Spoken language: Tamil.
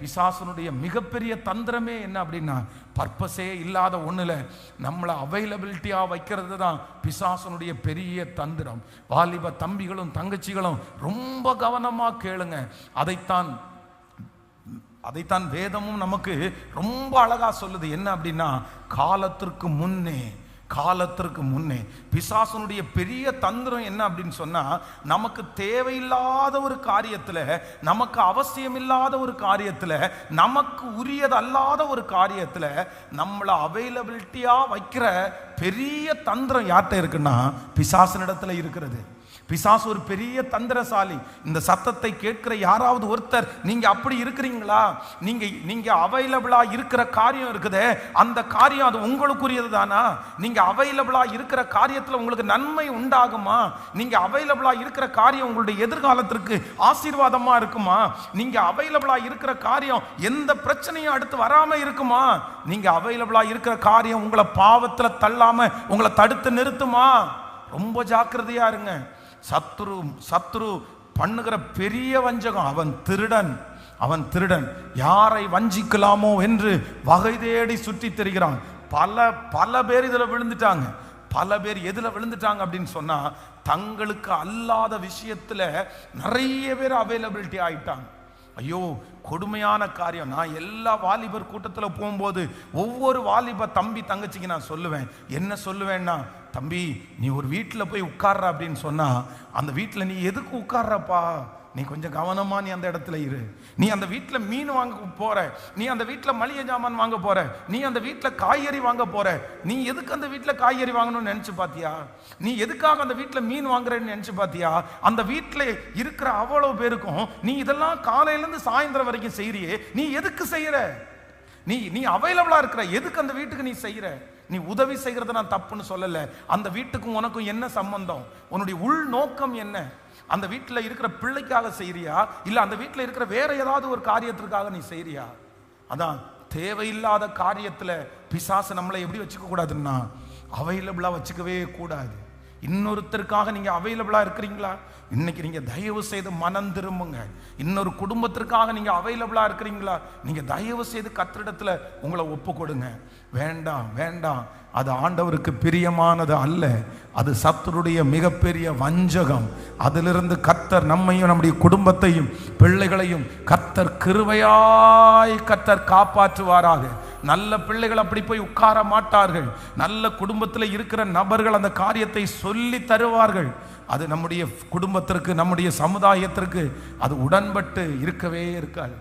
பிசாசனுடைய மிகப்பெரிய தந்திரமே என்ன அப்படின்னா பர்பஸே இல்லாத ஒண்ணுல நம்மளை அவைலபிலிட்டியா வைக்கிறது தான் பிசாசனுடைய பெரிய தந்திரம். வாலிப தம்பிகளும் தங்கச்சிகளும் ரொம்ப கவனமா கேளுங்க. அதைத்தான் அதைத்தான் வேதமும் நமக்கு ரொம்ப அழகா சொல்லுது. என்ன அப்படின்னா காலத்திற்கு முன்னே காலத்திற்கு முன்னே பிசாசனுடைய பெரிய தந்திரம் என்ன அப்படின்னு சொன்னால் நமக்கு தேவையில்லாத ஒரு காரியத்தில் நமக்கு அவசியமில்லாத ஒரு காரியத்தில் நமக்கு உரியதல்லாத ஒரு காரியத்தில் நம்மளை அவைலபிலிட்டியாக வைக்கிற பெரிய தந்திரம் யார்கிட்ட இருக்குன்னா பிசாசனிடத்தில் இருக்கிறது. பிசாசு ஒரு பெரிய தந்திரசாலி. இந்த சத்தத்தை கேட்கிற யாராவது ஒருத்தர் நீங்க அப்படி இருக்கிறீங்களா? நீங்க நீங்க அவைலபிளா இருக்கிற காரியம் இருக்குதே. அந்த காரியம் அது உங்களுக்குரியது தானா? நீங்க அவைலபிளா இருக்கிற காரியத்துல உங்களுக்கு நன்மை உண்டாகுமா? நீங்க அவைலபிளா இருக்கிற காரியம் உங்களுடைய எதிர்காலத்திற்கு ஆசீர்வாதமா இருக்குமா? நீங்க அவைலபிளா இருக்கிற காரியம் எந்த பிரச்சனையும் அடுத்து வராம இருக்குமா? நீங்க அவைலபிளா இருக்கிற காரியம் உங்களை பாவத்துல தள்ளாம உங்களை தடுத்து நிறுத்துமா? ரொம்ப ஜாக்கிரதையா இருங்க. சத்ரு சத்ரு பண்ணுகிற பெரிய வஞ்சகம். அவன் திருடன் அவன் திருடன். யாரை வஞ்சிக்கலாமோ என்று வகை தேடி சுற்றி தெரிகிறான். பல பல பேர் இதில் விழுந்துட்டாங்க. பல பேர் எதில் விழுந்துட்டாங்க அப்படின்னு சொன்னால் தங்களுக்கு அல்லாத விஷயத்தில் நிறைய பேர் அவைலபிலிட்டி ஆகிட்டாங்க ஐயோ கொடுமையான காரியம். நான் எல்லா வாலிபர் கூட்டத்தில் போகும்போது ஒவ்வொரு வாலிப தம்பி தங்கச்சிக்கு நான் சொல்லுவேன். என்ன சொல்லுவேன்னா தம்பி நீ ஒரு வீட்டில் போய் உட்கார்ற அப்படின்னு சொன்னால் அந்த வீட்டில் நீ எதுக்கு உட்கார்றப்பா? நீ கொஞ்சம் கவனமாக நீ அந்த இடத்துல இரு. நீ அந்த வீட்டில் மீன் வாங்க போகிற நீ அந்த வீட்டில் மளிகை ஜாமான் வாங்க போகிற நீ அந்த வீட்டில் காய்கறி வாங்க போகிற நீ எதுக்கு அந்த வீட்டில் காய்கறி வாங்கணும்னு நினச்சி பார்த்தியா நீ எதுக்காக அந்த வீட்டில் மீன் வாங்குறேன்னு நினச்சி பார்த்தியா அந்த வீட்டில் இருக்கிற அவ்வளோ பேருக்கும் நீ இதெல்லாம் காலையிலேருந்து சாயந்தரம் வரைக்கும் செய்கிறியே நீ எதுக்கு செய்கிற நீ நீ அவைலபிளா இருக்கிற எதுக்கு அந்த வீட்டுக்கு நீ செய்யற? நீ உதவி செய்கிறத நான் தப்புன்னு சொல்லலை. அந்த வீட்டுக்கும் உனக்கும் என்ன சம்பந்தம்? உன்னுடைய உள் நோக்கம் என்ன? அந்த வீட்டில் இருக்கிற பிள்ளைக்காக செய்கிறியா இல்லை அந்த வீட்டில் இருக்கிற வேற ஏதாவது ஒரு காரியத்திற்காக நீ செய்கிறியா அதான் தேவையில்லாத காரியத்தில் பிசாசு நம்மளை எப்படி வச்சுக்க கூடாதுன்னா அவைலபிளாக வச்சுக்கவே கூடாது. இன்னொருத்தருக்காக நீங்கள் அவைலபிளாக இருக்கிறீங்களா? இன்னைக்கு நீங்கள் தயவு செய்து மனம் திரும்புங்க. இன்னொரு குடும்பத்திற்காக நீங்கள் அவைலபிளாக இருக்கிறீங்களா? நீங்கள் தயவு செய்து கத்திரிடத்தில் உங்களை ஒப்பு கொடுங்க வேண்டாம் வேண்டாம். அது ஆண்டவருக்கு பிரியமானது அல்ல. அது சத்துருடைய மிகப்பெரிய வஞ்சகம். அதிலிருந்து கத்தர் நம்மையும் நம்முடைய குடும்பத்தையும் பிள்ளைகளையும் கத்தர் கிருவையாய் கத்தர் காப்பாற்றுவாராக. நல்ல பிள்ளைகள் அப்படி போய் உட்கார மாட்டார்கள். நல்ல குடும்பத்தில் இருக்கிற நபர்கள் அந்த காரியத்தை சொல்லி தருவார்கள். அது நம்முடைய குடும்பத்திற்கு நம்முடைய சமுதாயத்திற்கு அது உடன்பட்டு இருக்கவே இருக்காது.